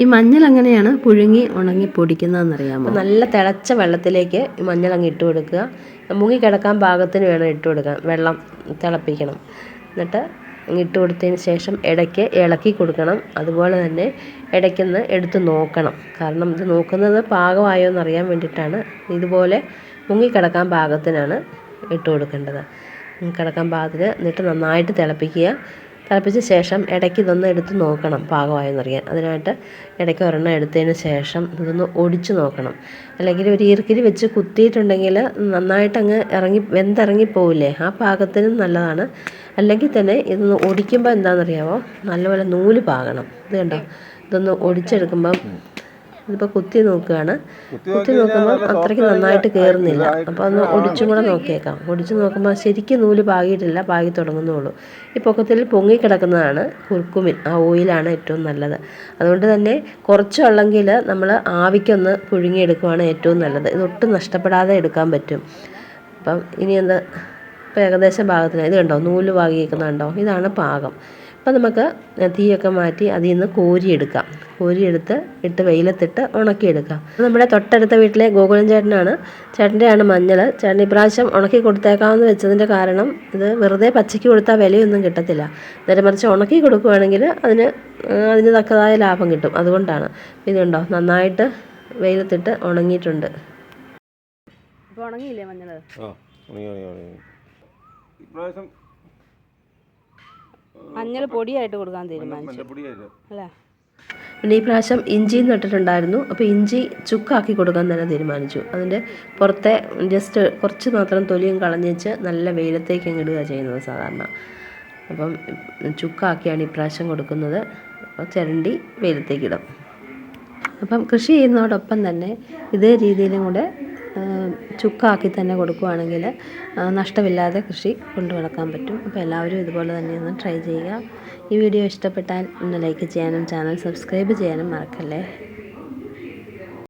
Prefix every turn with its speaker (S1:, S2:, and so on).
S1: ഈ മഞ്ഞൾ എങ്ങനെയാണ് പുഴുങ്ങി ഉണങ്ങി പൊടിക്കുന്നതെന്നറിയാമോ? നല്ല തിളച്ച വെള്ളത്തിലേക്ക് ഈ മഞ്ഞൾ അങ്ങ് ഇട്ട് കൊടുക്കുക. മുങ്ങി കിടക്കാൻ പാകത്തിന് വേണം ഇട്ട് കൊടുക്കാൻ. വെള്ളം തിളപ്പിക്കണം. എന്നിട്ട് അങ്ങ് ഇട്ട് കൊടുത്തതിന് ശേഷം ഇടയ്ക്ക് ഇളക്കി കൊടുക്കണം. അതുപോലെ തന്നെ ഇടയ്ക്കൊന്ന് എടുത്ത് നോക്കണം. കാരണം ഇത് നോക്കുന്നത് പാകമായോ എന്നറിയാൻ വേണ്ടിയിട്ടാണ്. ഇതുപോലെ മുങ്ങി കിടക്കാൻ പാകത്തിനാണ് ഇട്ട് കൊടുക്കേണ്ടത്. കിടക്കാൻ പാകത്തിന് എന്നിട്ട് നന്നായിട്ട് തിളപ്പിക്കുക. തിളപ്പിച്ച ശേഷം ഇടയ്ക്ക് ഇതൊന്ന് എടുത്ത് നോക്കണം പാകമായെന്നറിയാൻ. അതിനായിട്ട് ഇടയ്ക്ക് ഒരെണ്ണം എടുത്തതിന് ശേഷം ഇതൊന്ന് ഒടിച്ച് നോക്കണം. അല്ലെങ്കിൽ ഒരു ഈർക്കിലി വെച്ച് കുത്തിയിട്ടുണ്ടെങ്കിൽ നന്നായിട്ട് അങ്ങ് ഇറങ്ങി വെന്തിറങ്ങി പോവില്ലേ? ആ പാകത്തിനും നല്ലതാണ്. അല്ലെങ്കിൽ തന്നെ ഇതൊന്ന് ഒടിക്കുമ്പോൾ എന്താണെന്നറിയാമോ നല്ലപോലെ നൂൽ പാകണം. ഇത് കണ്ടോ? ഇതൊന്ന് ഒടിച്ചെടുക്കുമ്പം ഇതിപ്പോൾ കുത്തി നോക്കുകയാണ്. കുത്തി നോക്കുമ്പോൾ അത്രയ്ക്ക് നന്നായിട്ട് കയറുന്നില്ല അപ്പോൾ ഒന്ന് ഒടിച്ചും കൂടെ നോക്കിയേക്കാം. ഒടിച്ച് നോക്കുമ്പോൾ ശരിക്കും നൂൽ പാകിയിട്ടില്ല പാകി തുടങ്ങുന്നുള്ളൂ. ഈ പൊക്കത്തിൽ പൊങ്ങിക്കിടക്കുന്നതാണ് കുർക്കുമിൻ. ആ ഓയിലാണ് ഏറ്റവും നല്ലത്. അതുകൊണ്ട് തന്നെ കുറച്ചുള്ളെങ്കിൽ നമ്മൾ ആവിക്കൊന്ന് പുഴുങ്ങിയെടുക്കുവാണ് ഏറ്റവും നല്ലത്. ഇതൊട്ടും നഷ്ടപ്പെടാതെ എടുക്കാൻ പറ്റും. അപ്പം ഇനി എന്താ? ഇപ്പോൾ ഏകദേശം പാകത്തിന്. ഇത് കണ്ടോ? നൂൽ പാകിയേക്കുന്നത് കണ്ടോ ഇതാണ് പാകം. അപ്പം നമുക്ക് തീയൊക്കെ മാറ്റി അതിൽ നിന്ന് കോരിയെടുക്കാം. കോരിയെടുത്ത് ഇട്ട് വെയിലത്തിട്ട് ഉണക്കിയെടുക്കാം. നമ്മുടെ തൊട്ടടുത്ത വീട്ടിലെ ഗോകുലൻ ചേട്ടനാണ്. ചേട്ടന്റെയാണ് മഞ്ഞൾ ചേട്ടൻ ഇപ്രാവശ്യം ഉണക്കി കൊടുത്തേക്കാമെന്ന് വെച്ചതിന്റെ കാരണം ഇത് വെറുതെ പച്ചയ്ക്ക് കൊടുത്താൽ വിലയൊന്നും കിട്ടത്തില്ല. നേരെ മറിച്ച് ഉണക്കി കൊടുക്കുകയാണെങ്കിൽ അതിന് അതിന് തക്കതായ ലാഭം കിട്ടും. അതുകൊണ്ടാണ്. ഇതുണ്ടോ? നന്നായിട്ട് വെയിലത്തിട്ട് ഉണങ്ങിയിട്ടുണ്ട്. ഇപ്പോൾ ഉണങ്ങിയില്ലേ മഞ്ഞൾ
S2: ഇപ്രാവശ്യം
S1: മഞ്ഞൾ പൊടിയായിട്ട് കൊടുക്കാൻ തീരുമാനിച്ചു. അല്ലേ? പിന്നെ ഈ പ്രാവശ്യം ഇഞ്ചിയും നട്ടിട്ടുണ്ടായിരുന്നു. അപ്പോൾ ഇഞ്ചി ചുക്കാക്കി കൊടുക്കാൻ തന്നെ തീരുമാനിച്ചു. അതിന്റെ പുറത്തെ ജസ്റ്റ് കുറച്ച് മാത്രം തൊലിയും കളഞ്ഞേച്ച് നല്ല വെയിലത്തേക്ക് ഇടുക ചെയ്യുന്നത് സാധാരണ. അപ്പം ചുക്കാക്കിയാണ് ഈ പ്രാവശ്യം കൊടുക്കുന്നത്. അപ്പോൾ ചിരണ്ടി വെയിലത്തേക്കിടും അപ്പം കൃഷി ചെയ്യുന്നതോടൊപ്പം തന്നെ ഇതേ രീതിയിലും കൂടെ ചുക്കാക്കി തന്നെ കൊടുക്കുകയാണെങ്കിൽ നഷ്ടമില്ലാതെ കൃഷി കൊണ്ടു നടക്കാൻ പറ്റും. അപ്പോൾ എല്ലാവരും ഇതുപോലെ തന്നെ ഒന്ന് ട്രൈ ചെയ്യുക. ഈ വീഡിയോ ഇഷ്ടപ്പെട്ടാൽ ഒന്ന് ലൈക്ക് ചെയ്യാനും ചാനൽ സബ്സ്ക്രൈബ് ചെയ്യാനും മറക്കല്ലേ?